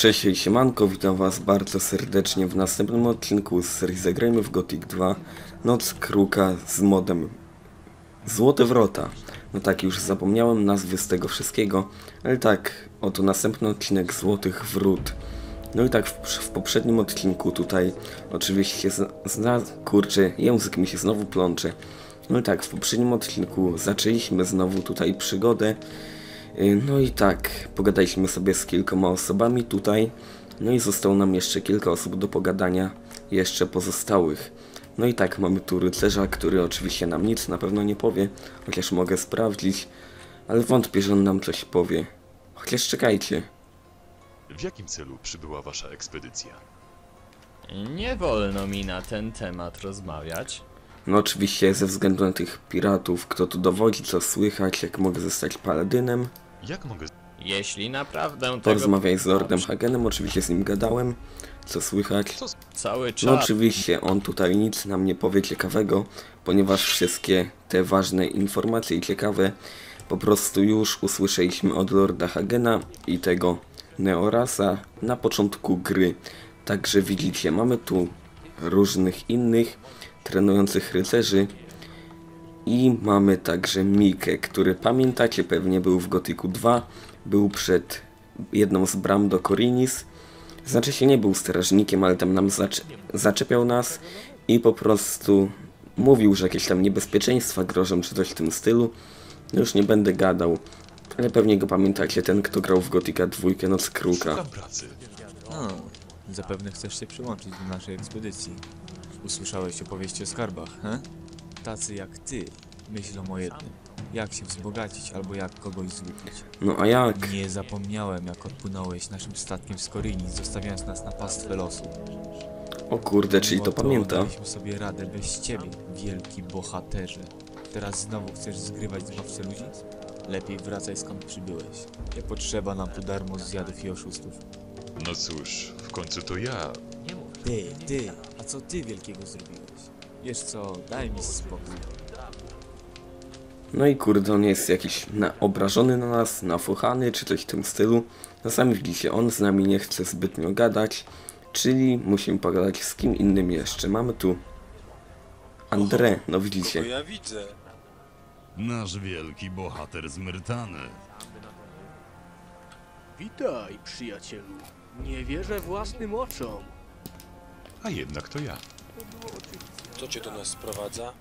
Cześć i siemanko, witam was bardzo serdecznie w następnym odcinku z serii Zagrajmy w Gothic 2 Noc Kruka z modem Złote Wrota. No tak, już zapomniałem nazwy z tego wszystkiego, ale tak, oto następny odcinek Złotych Wrót. No i tak, w, w poprzednim odcinku tutaj oczywiście zna, kurczę, język mi się znowu plącze. No i tak, w poprzednim odcinku zaczęliśmy znowu tutaj przygodę. Y, No i tak, pogadaliśmy sobie z kilkoma osobami tutaj. No i zostało nam jeszcze kilka osób do pogadania, jeszcze pozostałych. No i tak, mamy tu rycerza, który oczywiście nam nic na pewno nie powie, chociaż mogę sprawdzić, ale wątpię, że on nam coś powie. Chociaż czekajcie. W jakim celu przybyła wasza ekspedycja? Nie wolno mi na ten temat rozmawiać. No oczywiście ze względu na tych piratów, kto tu dowodzi, co słychać, jak mogę zostać paladynem. Jak mogę... Jeśli naprawdę tego Porozmawiaj z Lordem Hagenem, oczywiście z nim gadałem, co słychać. Co... cały czas No oczywiście, on tutaj nic nam nie powie ciekawego, ponieważ wszystkie te ważne informacje i ciekawe po prostu już usłyszeliśmy od Lorda Hagena i tego Neorasa na początku gry. Także widzicie, mamy tu różnych innych trenujących rycerzy i mamy także Mikę, który pamiętacie pewnie był w Gotiku 2, był przed jedną z bram do Korinis. Znaczy się nie był strażnikiem, ale tam nam zacze zaczepiał nas i po prostu mówił, że jakieś tam niebezpieczeństwa grożą czy coś w tym stylu. No Już nie będę gadał, ale pewnie go pamiętacie, ten kto grał w Gotika 2 Noc Kruka. No, zapewne chcesz się przyłączyć do naszej ekspedycji. Usłyszałeś opowieści o skarbach, he? Tacy jak ty myślą o jednym. Jak się wzbogacić albo jak kogoś złupić. No a jak? Nie zapomniałem jak odpłynąłeś naszym statkiem z Koryni, zostawiając nas na pastwę losu. O kurde, czyli to pamięta. Daliśmy sobie radę bez ciebie, wielki bohaterze. Teraz znowu chcesz zgrywać zbawcę ludzi? Lepiej wracaj skąd przybyłeś. Nie potrzeba nam tu darmo zjadów i oszustów. No cóż, w końcu to ja. Ty, ty, a co ty wielkiego zrobiłeś? Wiesz co, daj mi spokój. No i kurde, on jest jakiś na, obrażony na nas, nafuchany czy coś w tym stylu. No sami widzicie, on z nami nie chce zbytnio gadać, czyli musimy pogadać z kim innym jeszcze. Mamy tu André, no widzicie. ja widzę. Nasz wielki bohater z Myrtany. Witaj, przyjacielu. Nie wierzę własnym oczom. A jednak to ja. Kto cię do nas sprowadza?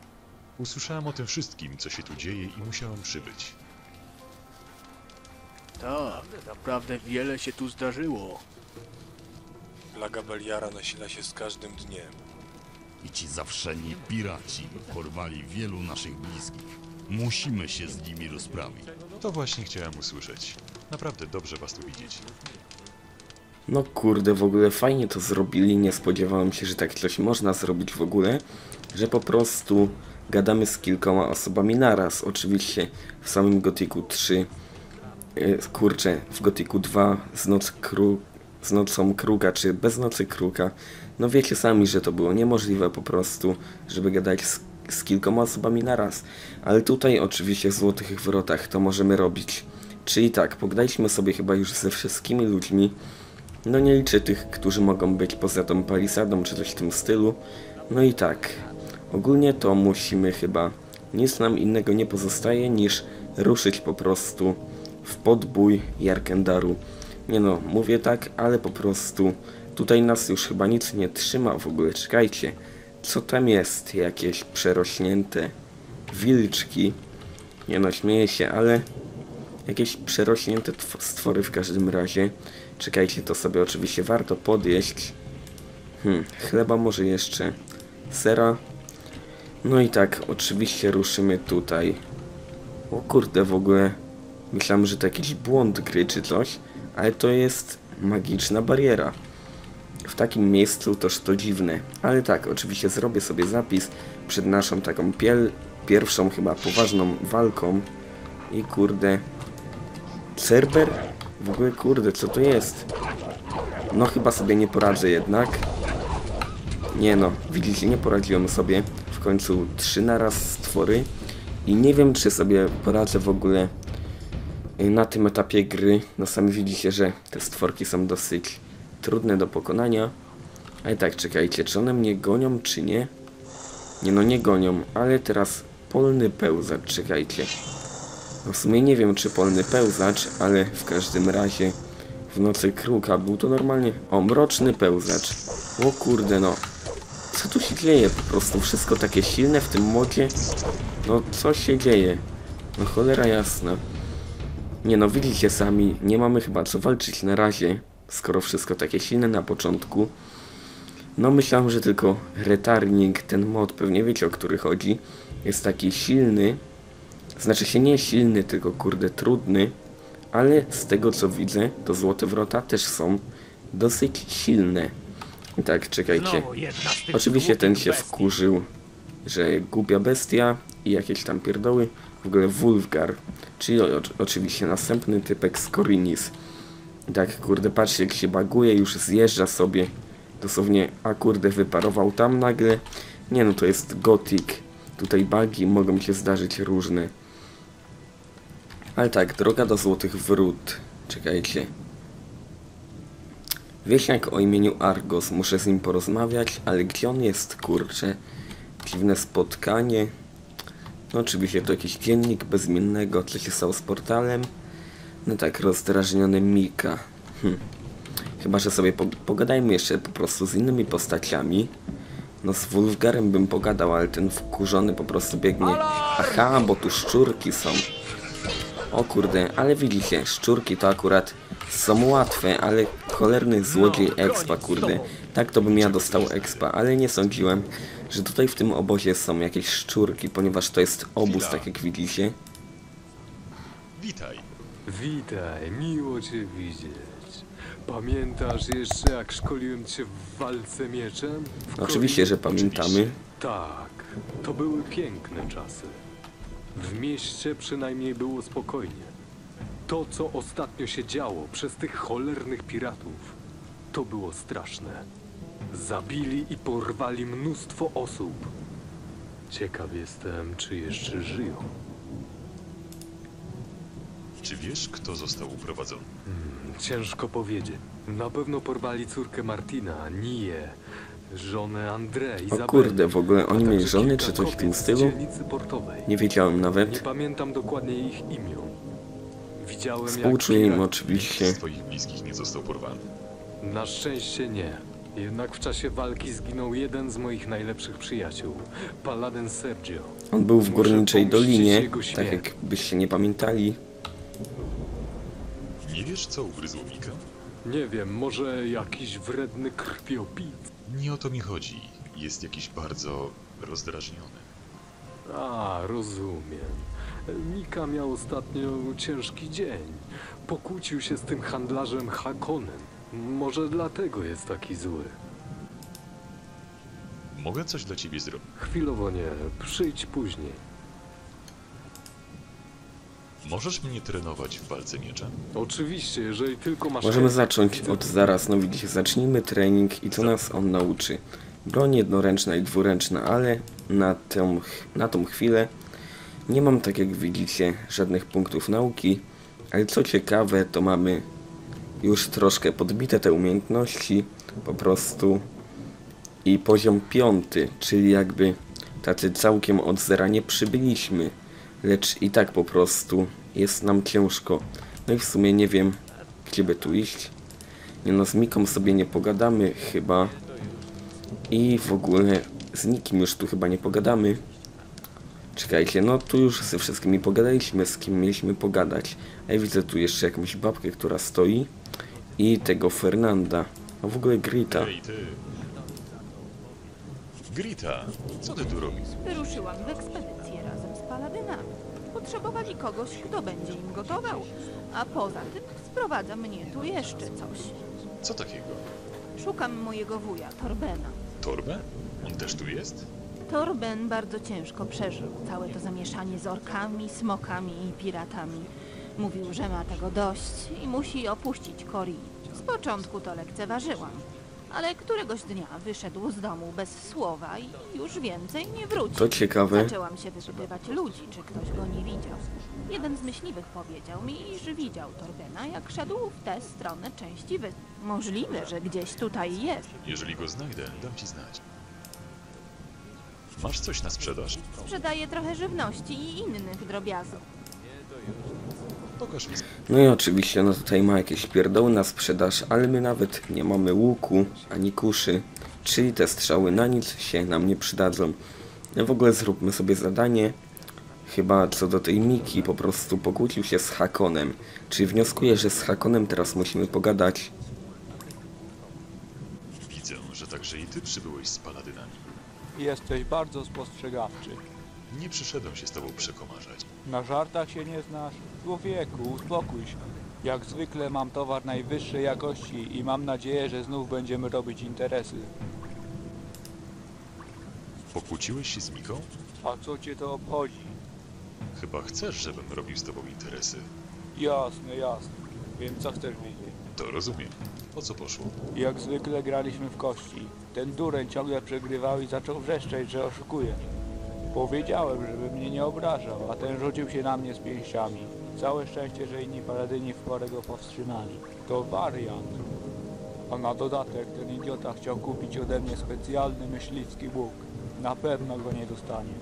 Usłyszałem o tym wszystkim, co się tu dzieje i musiałem przybyć. Tak, naprawdę wiele się tu zdarzyło. Plaga Beliara nasila się z każdym dniem. I ci zawszeni piraci porwali wielu naszych bliskich. Musimy się z nimi rozprawić. To właśnie chciałem usłyszeć. Naprawdę dobrze was tu widzieć. No kurde, w ogóle fajnie to zrobili, nie spodziewałem się, że tak coś można zrobić w ogóle, że po prostu gadamy z kilkoma osobami naraz. Oczywiście w samym Gotiku 3, yy, kurczę, w Gotiku 2 z, noc kru, z nocą kruka, czy bez nocy kruka. No wiecie sami, że to było niemożliwe po prostu, żeby gadać z, z kilkoma osobami naraz. Ale tutaj oczywiście w Złotych Wrotach to możemy robić. Czyli tak, pogadaliśmy sobie chyba już ze wszystkimi ludźmi, no nie liczę tych, którzy mogą być poza tą palisadą czy coś w tym stylu. No i tak, ogólnie to musimy chyba, nic nam innego nie pozostaje niż ruszyć po prostu w podbój Jarkendaru. Nie no, mówię tak, ale po prostu tutaj nas już chyba nic nie trzyma w ogóle, czekajcie. Co tam jest? Jakieś przerośnięte wilczki. Nie no, śmieję się, ale jakieś przerośnięte tw- stwory w każdym razie. Czekajcie, to sobie oczywiście warto podjeść. Hmm, chleba może jeszcze. Sera. No i tak, oczywiście ruszymy tutaj. O kurde, w ogóle myślałem, że to jakiś błąd gry czy coś, ale to jest magiczna bariera. W takim miejscu toż to dziwne. Ale tak, oczywiście zrobię sobie zapis przed naszą taką piel pierwszą chyba poważną walką. I kurde, Cerber? W ogóle kurde, co to jest? No chyba sobie nie poradzę jednak. Nie no, widzicie, nie poradziłem sobie. W końcu trzy naraz stwory. I nie wiem, czy sobie poradzę w ogóle y, na tym etapie gry. No sami widzicie, że te stworki są dosyć trudne do pokonania. Ale tak, czekajcie, czy one mnie gonią, czy nie? Nie no, nie gonią, ale teraz polny pełzacz, czekajcie. W sumie nie wiem, czy polny pełzacz, ale w każdym razie w nocy kruka był to normalnie... O, mroczny pełzacz. O kurde, no. Co tu się dzieje? Po prostu wszystko takie silne w tym modzie? No, co się dzieje? No cholera jasna. Nie no, widzicie sami, nie mamy chyba co walczyć na razie, skoro wszystko takie silne na początku. No myślałem, że tylko retarnik, ten mod, pewnie wiecie o który chodzi, jest taki silny. Znaczy się nie silny, tylko kurde trudny. Ale z tego co widzę, to złote wrota też są dosyć silne. I tak, czekajcie. Oczywiście ten się wkurzył, że głupia bestia i jakieś tam pierdoły. W ogóle Wulfgar, czyli o, oczywiście następny typek z Korinis. I tak, kurde, patrzcie jak się baguje, już zjeżdża sobie. Dosłownie, a kurde, wyparował tam nagle. Nie no, to jest Gothic. Tutaj bagi mogą się zdarzyć różne. Ale tak, droga do Złotych Wrót. Czekajcie. Wieśniak o imieniu Argos, muszę z nim porozmawiać, ale gdzie on jest, kurczę? Dziwne spotkanie. No oczywiście to jakiś dziennik bezimiennego, co się stało z portalem. No tak, rozdrażniony Mika. Hm. Chyba, że sobie po pogadajmy jeszcze po prostu z innymi postaciami. No z Wulfgarem bym pogadał, ale ten wkurzony po prostu biegnie. Aha, bo tu szczurki są. O kurde, ale widzicie, szczurki to akurat są łatwe, ale cholerny złodziej expa, kurde. Tak to bym ja dostał expa, ale nie sądziłem, że tutaj w tym obozie są jakieś szczurki, ponieważ to jest obóz, tak jak widzicie. Witaj. Witaj, miło cię widzieć. Pamiętasz jeszcze jak szkoliłem cię w walce mieczem? W Oczywiście, że pamiętamy. Tak, to były piękne czasy. W mieście przynajmniej było spokojnie. To, co ostatnio się działo przez tych cholernych piratów, to było straszne. Zabili i porwali mnóstwo osób. Ciekaw jestem, czy jeszcze żyją. Czy wiesz, kto został uprowadzony? Ciężko powiedzieć. Na pewno porwali córkę Martina, Niję, żonę O kurde, w ogóle oni mieli żony czy coś w tym stylu? dzielnicy portowej. Nie wiedziałem Nie nawet. pamiętam dokładnie ich imion. Widziałem Współczuję jak im oczywiście. Z twoich bliskich nie został porwany. Na szczęście nie. Jednak w czasie walki zginął jeden z moich najlepszych przyjaciół, paladyn Sergio. On był w górniczej dolinie, tak jakbyście nie pamiętali. Nie wiesz, co ugryzł Mika? Nie wiem, może jakiś wredny krwiopijc. Nie o to mi chodzi. Jest jakiś bardzo rozdrażniony. A, rozumiem. Mika miał ostatnio ciężki dzień. Pokłócił się z tym handlarzem Hakonem. Może dlatego jest taki zły. Mogę coś dla ciebie zrobić? Chwilowo nie, przyjdź później. Możesz mnie trenować w walce mieczem? Oczywiście, jeżeli tylko masz... Możemy zacząć od zaraz, no widzicie, zacznijmy trening i co nas on nauczy. Broń jednoręczna i dwuręczna, ale na tą, na tą chwilę nie mam, tak jak widzicie, żadnych punktów nauki, ale co ciekawe, to mamy już troszkę podbite te umiejętności, po prostu i poziom piąty, czyli jakby tacy całkiem od zera nie przybyliśmy, lecz i tak po prostu jest nam ciężko. No i w sumie nie wiem, gdzie by tu iść. Nie no, z Miką sobie nie pogadamy chyba. I w ogóle z nikim już tu chyba nie pogadamy. Czekajcie, no tu już ze wszystkimi pogadaliśmy, z kim mieliśmy pogadać. A ja widzę tu jeszcze jakąś babkę, która stoi. I tego Fernanda. A w ogóle Grita. Hej, ty! Grita, co ty tu robisz? Wyruszyłam w ekspedycję razem z paladynami. Potrzebowali kogoś, kto będzie im gotował. A poza tym sprowadza mnie tu jeszcze coś. Co takiego? Szukam mojego wuja, Torbena. Torbę? On też tu jest? Torben bardzo ciężko przeżył całe to zamieszanie z orkami, smokami i piratami. Mówił, że ma tego dość i musi opuścić Kori. Z początku to lekceważyłam. Ale któregoś dnia wyszedł z domu bez słowa i już więcej nie wrócił. To ciekawe. Zaczęłam się wypytywać ludzi, czy ktoś go nie widział. Jeden z myśliwych powiedział mi, iż widział Torbena, jak szedł w tę stronę części wyspy. Możliwe, że gdzieś tutaj jest. Jeżeli go znajdę, dam ci znać. Masz coś na sprzedaż? Sprzedaje trochę żywności i innych drobiazgów. Pokaż mi. No i oczywiście, no tutaj ma jakieś pierdoły na sprzedaż, ale my nawet nie mamy łuku, ani kuszy, czyli te strzały na nic się nam nie przydadzą. No w ogóle zróbmy sobie zadanie. Chyba co do tej Miki, po prostu pokłócił się z Hakonem. Czyli wnioskuję, że z Hakonem teraz musimy pogadać. Widzę, że także i ty przybyłeś z paladynami. Jesteś bardzo spostrzegawczy. Nie przyszedłem się z tobą przekomarzać. Na żartach się nie znasz? Człowieku, uspokój się. Jak zwykle mam towar najwyższej jakości i mam nadzieję, że znów będziemy robić interesy. Pokłóciłeś się z Miką? A co cię to obchodzi? Chyba chcesz, żebym robił z tobą interesy. Jasne, jasne. Więc co chcesz wiedzieć? To rozumiem. O co poszło? Jak zwykle graliśmy w kości. Ten dureń ciągle przegrywał i zaczął wrzeszczeć, że oszukuje. Powiedziałem, żeby mnie nie obrażał, a ten rzucił się na mnie z pięściami. Całe szczęście, że inni paladyni w porę go powstrzymali. To wariant. A na dodatek ten idiota chciał kupić ode mnie specjalny myśliwski łuk. Na pewno go nie dostanie.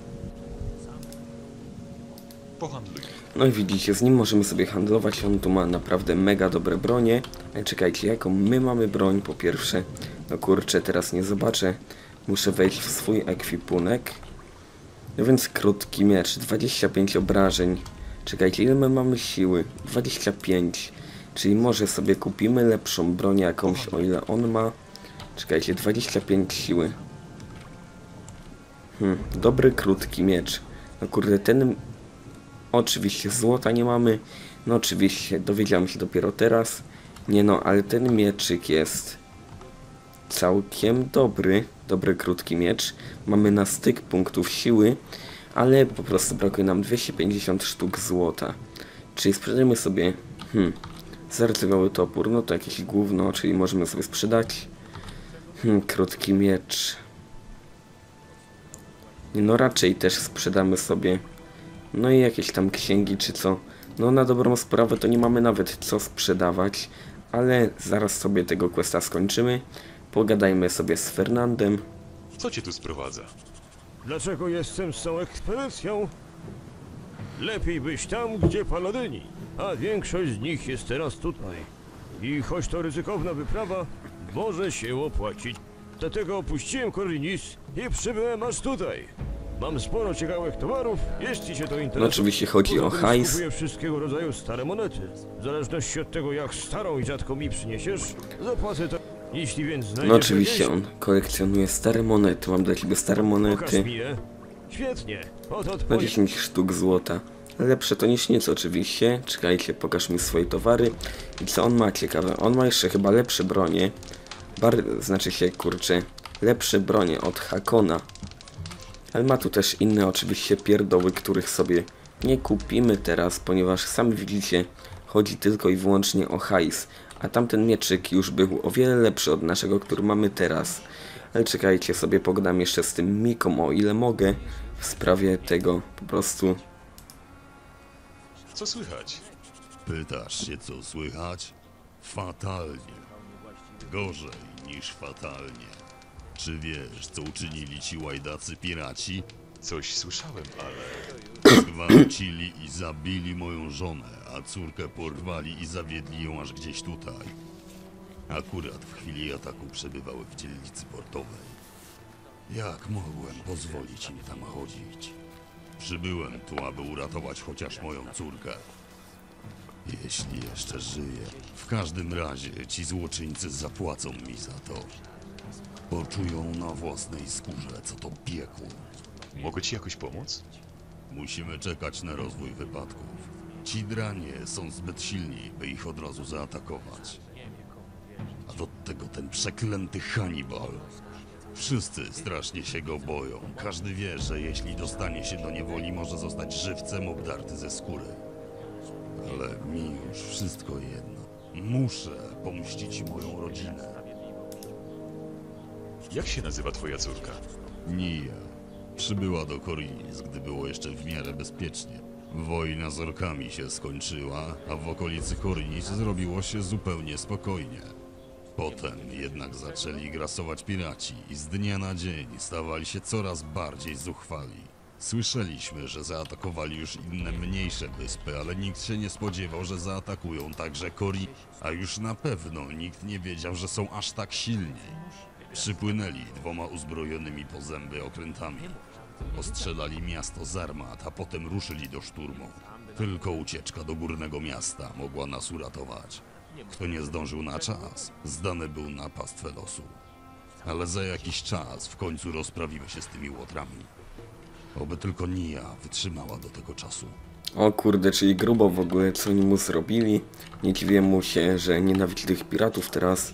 Pohandluj. No i widzicie, z nim możemy sobie handlować, on tu ma naprawdę mega dobre bronie. Ale czekajcie, jaką my mamy broń po pierwsze? No kurczę, teraz nie zobaczę. Muszę wejść w swój ekwipunek. No więc krótki miecz, 25 obrażeń. Czekajcie, ile my mamy siły? 25. Czyli może sobie kupimy lepszą broń jakąś, o ile on ma. Czekajcie, 25 siły. Hmm, dobry krótki miecz. No kurde, ten Oczywiście złota nie mamy. No oczywiście dowiedziałem się dopiero teraz. Nie no, ale ten mieczyk jest całkiem dobry. Dobry krótki miecz. Mamy na styk punktów siły, ale po prostu brakuje nam 250 sztuk złota. Czyli sprzedajmy sobie hmm, zardzewiały topór, no to jakieś gówno, czyli możemy sobie sprzedać. Hmm, krótki miecz. No raczej też sprzedamy sobie no i jakieś tam księgi czy co. No na dobrą sprawę to nie mamy nawet co sprzedawać, ale zaraz sobie tego questa skończymy. Pogadajmy sobie z Fernandem. Co cię tu sprowadza? Dlaczego jestem z tą ekspedycją? Lepiej być tam, gdzie paladyni, a większość z nich jest teraz tutaj. I choć to ryzykowna wyprawa, może się opłacić. Dlatego opuściłem Korinis i przybyłem aż tutaj. Mam sporo ciekawych towarów, jeśli się to interesuje. No oczywiście chodzi o hajs. Kupuję wszystkiego rodzaju stare monety. W zależności od tego, jak starą i rzadko mi przyniesiesz, zapłacę to. Jeśli więc No oczywiście on kolekcjonuje stare monety. Mam dla ciebie stare monety. Świetnie. Na twoje... 10 sztuk złota. Lepsze to niż nic oczywiście. Czekajcie, pokaż mi swoje towary. I co on ma ciekawe? On ma jeszcze chyba lepsze bronie. Bar znaczy się, kurczę, lepsze bronie od Hakona. Ale ma tu też inne oczywiście pierdoły, których sobie nie kupimy teraz, ponieważ sami widzicie, chodzi tylko i wyłącznie o hajs. A tamten mieczyk już był o wiele lepszy od naszego, który mamy teraz. Ale czekajcie, sobie pogadam jeszcze z tym Miką, o ile mogę, w sprawie tego po prostu. Co słychać? Pytasz się, co słychać? Fatalnie. Gorzej niż fatalnie. Czy wiesz, co uczynili ci łajdacy piraci? Coś słyszałem, ale... Zgwałcili i zabili moją żonę, a córkę porwali i zawiedli ją aż gdzieś tutaj. Akurat w chwili ataku przebywały w dzielnicy portowej. Jak mogłem pozwolić im tam chodzić? Przybyłem tu, aby uratować chociaż moją córkę. Jeśli jeszcze żyję. W każdym razie ci złoczyńcy zapłacą mi za to. Poczują na własnej skórze, co to piekło. Mogę ci jakoś pomóc? Musimy czekać na rozwój wypadków. Ci dranie są zbyt silni, by ich od razu zaatakować. A do tego ten przeklęty Hannibal. Wszyscy strasznie się go boją. Każdy wie, że jeśli dostanie się do niewoli, może zostać żywcem obdarty ze skóry. Ale mi już wszystko jedno. Muszę pomścić moją rodzinę. Jak się nazywa twoja córka? Nia. Przybyła do Korinis, gdy było jeszcze w miarę bezpiecznie. Wojna z orkami się skończyła, a w okolicy Korinis zrobiło się zupełnie spokojnie. Potem jednak zaczęli grasować piraci i z dnia na dzień stawali się coraz bardziej zuchwali. Słyszeliśmy, że zaatakowali już inne mniejsze wyspy, ale nikt się nie spodziewał, że zaatakują także Kori, a już na pewno nikt nie wiedział, że są aż tak silni. Przypłynęli dwoma uzbrojonymi po zęby okrętami. Ostrzelali miasto z armat, a potem ruszyli do szturmu. Tylko ucieczka do górnego miasta mogła nas uratować. Kto nie zdążył na czas, zdany był na pastwę losu. Ale za jakiś czas w końcu rozprawimy się z tymi łotrami. Oby tylko Nia wytrzymała do tego czasu. O kurde, czyli grubo w ogóle co oni mu zrobili. Nie dziwię mu się, że nienawidzi tych piratów teraz.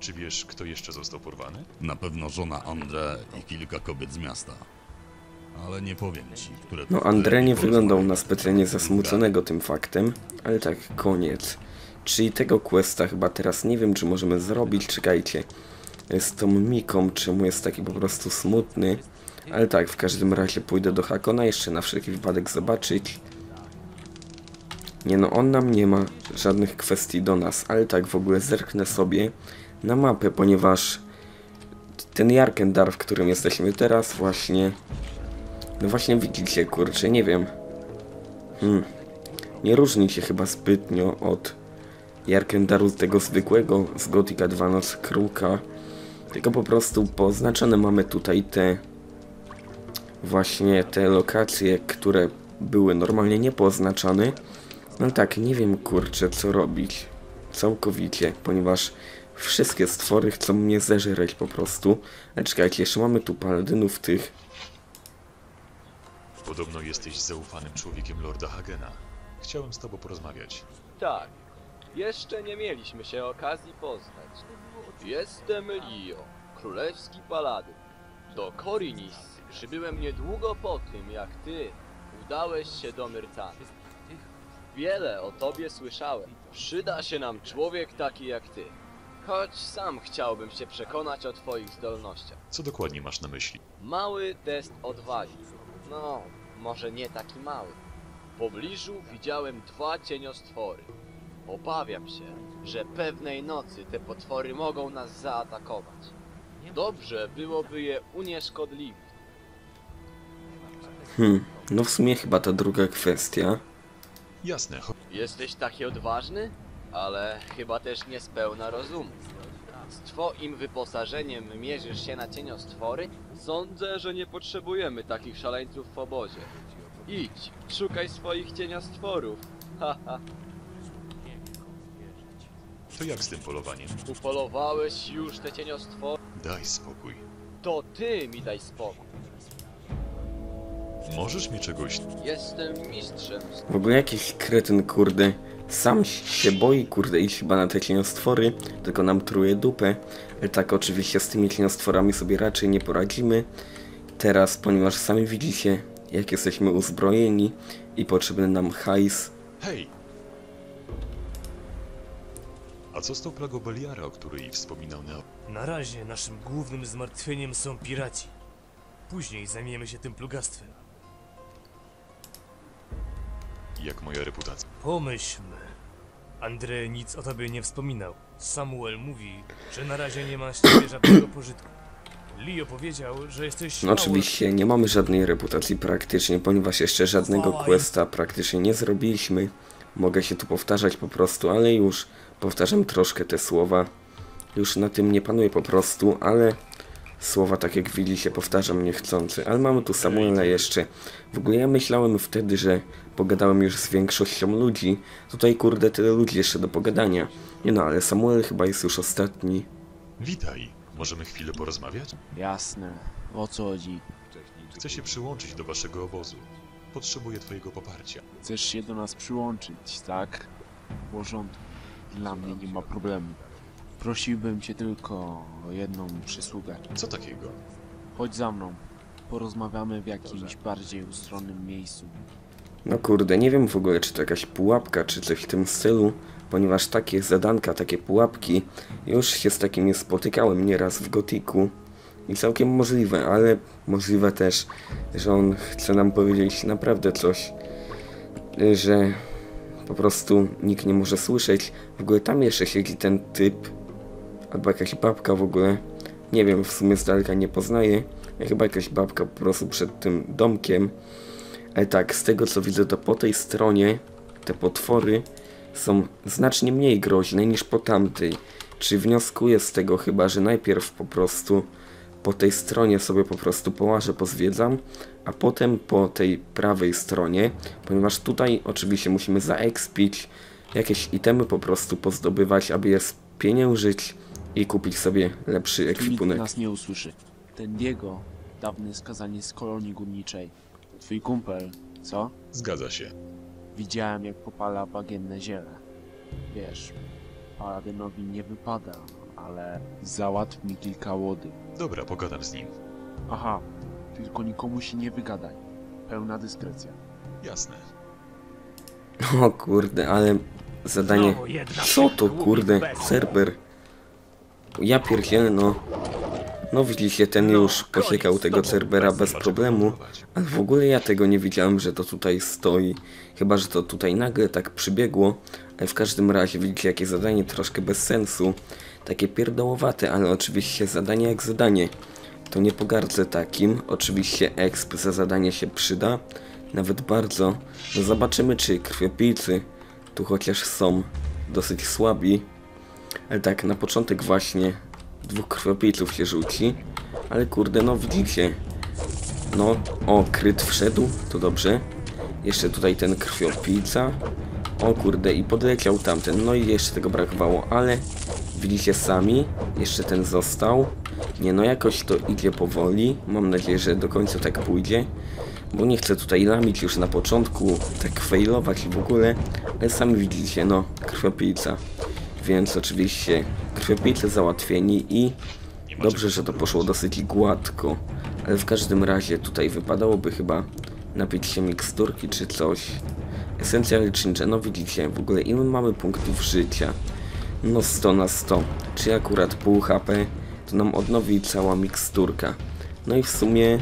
Czy wiesz, kto jeszcze został porwany? Na pewno żona André i kilka kobiet z miasta. Ale nie powiem ci, które to No André nie wyglądał na specjalnie zasmuconego tym faktem, ale tak, koniec. Czyli tego questa chyba teraz nie wiem, czy możemy zrobić, czekajcie. Z tą Miką, czemu jest taki po prostu smutny. Ale tak, w każdym razie pójdę do Hakona jeszcze na wszelki wypadek zobaczyć. Nie no, on nam nie ma żadnych kwestii do nas, ale tak w ogóle zerknę sobie na mapę, ponieważ ten Jarkendar, w którym jesteśmy teraz właśnie... No właśnie widzicie, kurczę, nie wiem. Hmm. Nie różni się chyba zbytnio od Jarkendaru tego zwykłego z Gothica 2 Noc Kruka. Tylko po prostu poznaczone mamy tutaj te właśnie te lokacje, które były normalnie niepoznaczane. No tak, nie wiem kurczę co robić. Całkowicie, ponieważ wszystkie stwory chcą mnie zeżreć po prostu. Ale czekajcie, jeszcze mamy tu paladynów tych. Podobno jesteś zaufanym człowiekiem Lorda Hagena. Chciałem z tobą porozmawiać. Tak. Jeszcze nie mieliśmy się okazji poznać. Jestem Lio, królewski paladyn. Do Korinis przybyłem niedługo po tym, jak ty udałeś się do Myrtany. Wiele o tobie słyszałem. Przyda się nam człowiek taki jak ty. Choć sam chciałbym się przekonać o twoich zdolnościach. Co dokładnie masz na myśli? Mały test odwagi. No, może nie taki mały. W pobliżu widziałem dwa cieniostwory. Obawiam się, że pewnej nocy te potwory mogą nas zaatakować. Dobrze byłoby je unieszkodliwić. Hmm, no w sumie chyba ta druga kwestia. Jasne, cho- Jesteś taki odważny? Ale chyba też niespełna rozumu. Z twoim wyposażeniem mierzysz się na cieniostwory? Sądzę, że nie potrzebujemy takich szaleńców w obozie. Idź, szukaj swoich cieniostworów. Haha, to jak z tym polowaniem? upolowałeś już te cieniostwory? Daj spokój. To ty mi daj spokój. Możesz mi czegoś... Jestem mistrzem. W ogóle jakiś kretyn, kurde. Sam się boi, kurde, iść chyba na te cieniostwory, tylko nam truje dupę. Ale tak, oczywiście z tymi cieniostworami sobie raczej nie poradzimy. Teraz, ponieważ sami widzicie, jak jesteśmy uzbrojeni i potrzebny nam hajs. Hej! A co z tą plagą Beliara, o której wspominał Neo? Na razie naszym głównym zmartwieniem są piraci. Później zajmiemy się tym plugastwem. Jak moja reputacja? Pomyślmy. Andrzej nic o tobie nie wspominał. Samuel mówi, że na razie nie ma z ciebie żadnego pożytku. Leo powiedział, że jesteś No oczywiście nie mamy żadnej reputacji praktycznie, ponieważ jeszcze żadnego questa praktycznie nie zrobiliśmy. Mogę się tu powtarzać po prostu, ale już powtarzam troszkę te słowa. Już na tym nie panuję po prostu, ale słowa tak jak widzicie powtarzam niechcący. Ale mamy tu Samuela jeszcze. W ogóle ja myślałem wtedy, że pogadałem już z większością ludzi. Tutaj kurde tyle ludzi jeszcze do pogadania. Nie no, ale Samuel chyba jest już ostatni. Witaj. Możemy chwilę porozmawiać? Jasne. O co chodzi? Chcę się przyłączyć do waszego obozu. Potrzebuję twojego poparcia. Chcesz się do nas przyłączyć, tak? W porządku. Dla mnie nie ma problemu. Prosiłbym cię tylko o jedną przysługę. Co takiego? Chodź za mną. Porozmawiamy w jakimś bardziej ustronnym miejscu. No kurde, nie wiem w ogóle czy to jakaś pułapka czy coś w tym stylu, ponieważ takie zadanka, takie pułapki, już się z takimi spotykałem nieraz w Gotiku i całkiem możliwe, ale możliwe też, że on chce nam powiedzieć naprawdę coś, że po prostu nikt nie może słyszeć. W ogóle tam jeszcze siedzi ten typ, albo jakaś babka w ogóle, nie wiem, w sumie daleka nie poznaję, chyba jakaś babka po prostu przed tym domkiem, ale tak, z tego co widzę, to po tej stronie te potwory są znacznie mniej groźne niż po tamtej. Czy wnioskuję z tego chyba, że najpierw po prostu po tej stronie sobie po prostu połażę, pozwiedzam, a potem po tej prawej stronie, ponieważ tutaj oczywiście musimy zaekspić, jakieś itemy po prostu pozdobywać, aby je spieniężyć i kupić sobie lepszy ekwipunek. nas nie usłyszy. Ten Diego, dawny skazaniec z kolonii górniczej. Twój kumpel, co? Zgadza się. Widziałem jak popala bagienne ziele. Wiesz, Paladynowi nie wypada, ale załatw mi kilka łody. Dobra, pogadam z nim. Aha, tylko nikomu się nie wygadaj. Pełna dyskrecja. Jasne. O kurde, ale zadanie... Co to kurde? Serber. Ja pierdzielę, no... No widzicie, ten już posiekał tego Cerbera bez problemu, ale w ogóle ja tego nie widziałem, że to tutaj stoi. Chyba, że to tutaj nagle tak przybiegło, ale w każdym razie widzicie jakie zadanie troszkę bez sensu. Takie pierdołowate, ale oczywiście zadanie jak zadanie. To nie pogardzę takim, oczywiście exp za zadanie się przyda, nawet bardzo. No zobaczymy czy krwiopijcy tu chociaż są dosyć słabi. Ale tak, na początek właśnie dwóch krwiopijców się rzuci. Ale kurde, no widzicie. No, o, kryt wszedł, to dobrze. Jeszcze tutaj ten krwiopijca. O kurde, i podleciał tamten. No i jeszcze tego brakowało, ale widzicie sami, jeszcze ten został. Nie no, jakoś to idzie powoli. Mam nadzieję, że do końca tak pójdzie. Bo nie chcę tutaj lamić już na początku, tak failować w ogóle. Ale sami widzicie, no, krwiopijca. Więc oczywiście krwiopijcy załatwieni i dobrze, że to poszło dosyć gładko. Ale w każdym razie tutaj wypadałoby chyba napić się miksturki czy coś. Esencja lecznicza, no widzicie, w ogóle ile mamy punktów życia? No 100 na 100, czy akurat pół HP, to nam odnowi cała miksturka. No i w sumie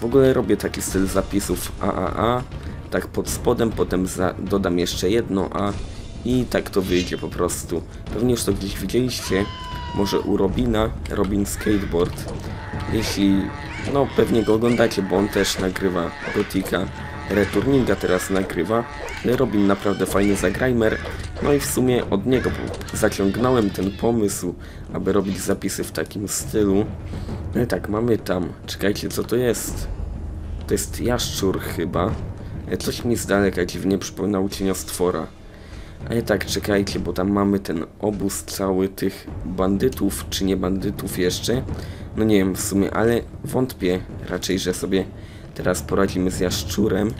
w ogóle robię taki styl zapisów AAA, tak pod spodem, potem za, dodam jeszcze jedno A i tak to wyjdzie po prostu. Pewnie już to gdzieś widzieliście, może u Robina, Robin Skateboard. Jeśli, no pewnie go oglądacie, bo on też nagrywa Gotika. Returninga teraz nagrywa, Robin naprawdę fajny zagrajmer. No i w sumie od niego zaciągnąłem ten pomysł, aby robić zapisy w takim stylu. No i tak, mamy tam, czekajcie co to jest. To jest jaszczur chyba. E, Coś mi z daleka dziwnie przypominał cieniostwora. Ale tak, czekajcie, bo tam mamy ten obóz cały tych bandytów, czy nie bandytów jeszcze. No nie wiem w sumie, ale wątpię raczej, że sobie teraz poradzimy z jaszczurem.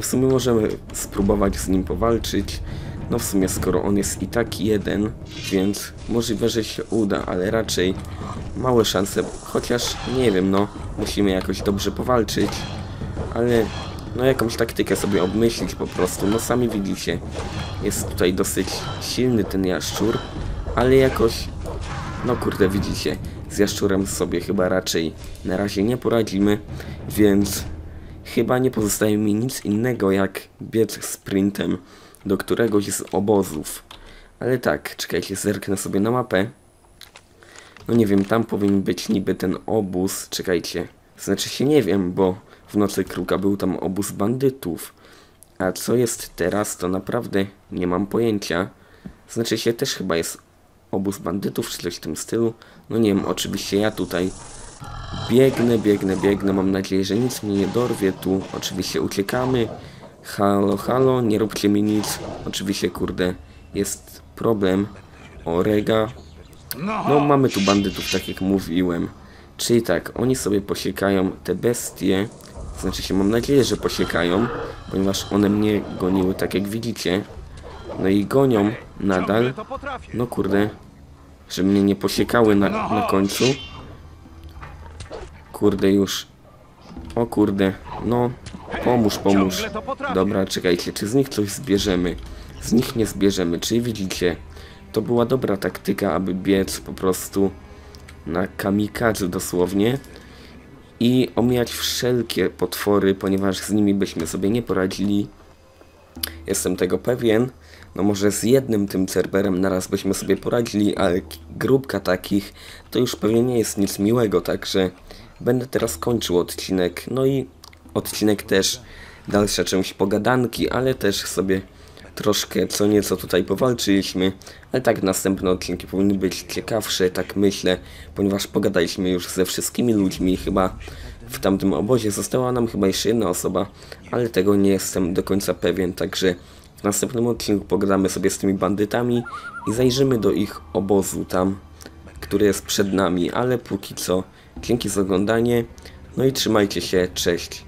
W sumie możemy spróbować z nim powalczyć. No w sumie skoro on jest i tak jeden, więc możliwe, że się uda, ale raczej małe szanse, chociaż nie wiem, no musimy jakoś dobrze powalczyć, ale no jakąś taktykę sobie obmyślić po prostu, no sami widzicie, jest tutaj dosyć silny ten jaszczur, ale jakoś, no kurde widzicie, z jaszczurem sobie chyba raczej na razie nie poradzimy, więc chyba nie pozostaje mi nic innego jak biec sprintem do któregoś z obozów. Ale tak, czekajcie, zerknę sobie na mapę. No nie wiem, tam powinien być niby ten obóz, czekajcie. Znaczy się nie wiem, bo w nocy kruka był tam obóz bandytów. A co jest teraz, to naprawdę nie mam pojęcia. Znaczy się też chyba jest obóz bandytów, czy coś w tym stylu. No nie wiem, oczywiście ja tutaj biegnę, biegnę, biegnę. Mam nadzieję, że nic mnie nie dorwie tu. Oczywiście uciekamy. Halo, halo, nie róbcie mi nic. Oczywiście, kurde, jest problem. Orega. No, mamy tu bandytów, tak jak mówiłem. Czyli tak, oni sobie posiekają te bestie. Znaczy się, mam nadzieję, że posiekają, ponieważ one mnie goniły, tak jak widzicie. No i gonią nadal. No kurde, że mnie nie posiekały na, na końcu. Kurde już. O kurde, no. Pomóż, pomóż. Dobra, czekajcie, czy z nich coś zbierzemy? z nich nie zbierzemy. Czyli widzicie, to była dobra taktyka, aby biec po prostu na kamikadze dosłownie i omijać wszelkie potwory, ponieważ z nimi byśmy sobie nie poradzili. Jestem tego pewien. No może z jednym tym cerberem naraz byśmy sobie poradzili, ale grupka takich to już pewnie nie jest nic miłego, także będę teraz kończył odcinek. No i odcinek też dalsza część pogadanki, ale też sobie troszkę co nieco tutaj powalczyliśmy, ale tak następne odcinki powinny być ciekawsze, tak myślę, ponieważ pogadaliśmy już ze wszystkimi ludźmi, chyba w tamtym obozie została nam chyba jeszcze jedna osoba, ale tego nie jestem do końca pewien, także w następnym odcinku pogadamy sobie z tymi bandytami i zajrzymy do ich obozu tam, który jest przed nami, ale póki co dzięki za oglądanie, no i trzymajcie się, cześć.